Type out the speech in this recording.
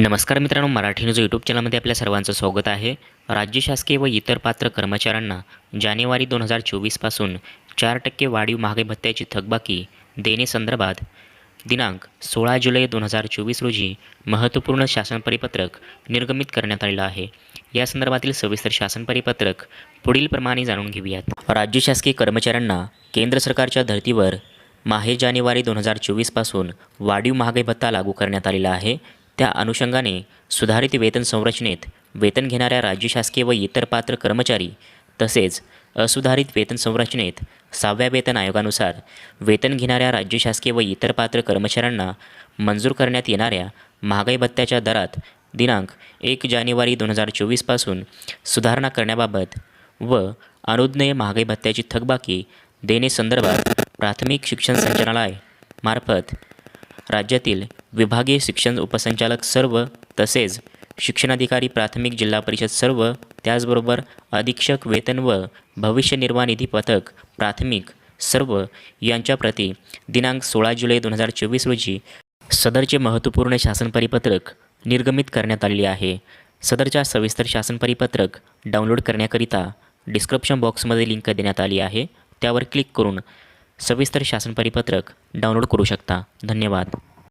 नमस्कार मित्रांनो Marathi news YouTube चॅनलमध्ये आपल्या सर्वांचं स्वागत आहे. राज्य शासकीय व इतर पात्र कर्मचाऱ्यांना जानेवारी दोन हजार चोवीसपासून चार टक्के वाढीव महागाई भत्त्याची थकबाकी देण्यासंदर्भात दिनांक सोळा जुलै दोन हजार चोवीस रोजी महत्त्वपूर्ण शासन परिपत्रक निर्गमित करण्यात आलेलं आहे. या संदर्भातील सविस्तर शासन परिपत्रक पुढील प्रमाणे जाणून घेऊयात. राज्य शासकीय कर्मचाऱ्यांना केंद्र सरकारच्या धर्तीवर माहे जानेवारी दोन हजार चोवीसपासून वाढीव महागाई भत्ता लागू करण्यात आलेला आहे. त्या अनुषंगाने सुधारित वेतन संरचनेत वेतन घेणाऱ्या राज्य शासकीय व इतर पात्र कर्मचारी तसेच असुधारित वेतन संरचनेत सहाव्या वेतन आयोगानुसार वेतन घेणाऱ्या राज्य शासकीय व इतर पात्र कर्मचाऱ्यांना मंजूर करण्यात येणाऱ्या महागाई भत्त्याच्या दरात दिनांक एक जानेवारी दोन हजार चोवीसपासून सुधारणा करण्याबाबत व अनुज्ञेय महागाई भत्त्याची थकबाकी देणे संदर्भात प्राथमिक शिक्षण संचालनालय मार्फत राज्यातील विभागीय शिक्षण उपसंचालक सर्व तसेच शिक्षणाधिकारी प्राथमिक जिल्हा परिषद सर्व त्याचबरोबर अधीक्षक वेतन व भविष्य निर्वाह निधी पथक प्राथमिक सर्व यांच्या प्रती दिनांक सोळा जुलै दोन हजार चोवीस रोजी सदरचे महत्त्वपूर्ण शासन परिपत्रक निर्गमित करण्यात आलेले आहे. सदरच्या सविस्तर शासन परिपत्रक डाउनलोड करण्याकरिता डिस्क्रिप्शन बॉक्समध्ये लिंक देण्यात आली आहे. त्यावर क्लिक करून सविस्तर शासन परिपत्रक डाउनलोड करू शकता. धन्यवाद.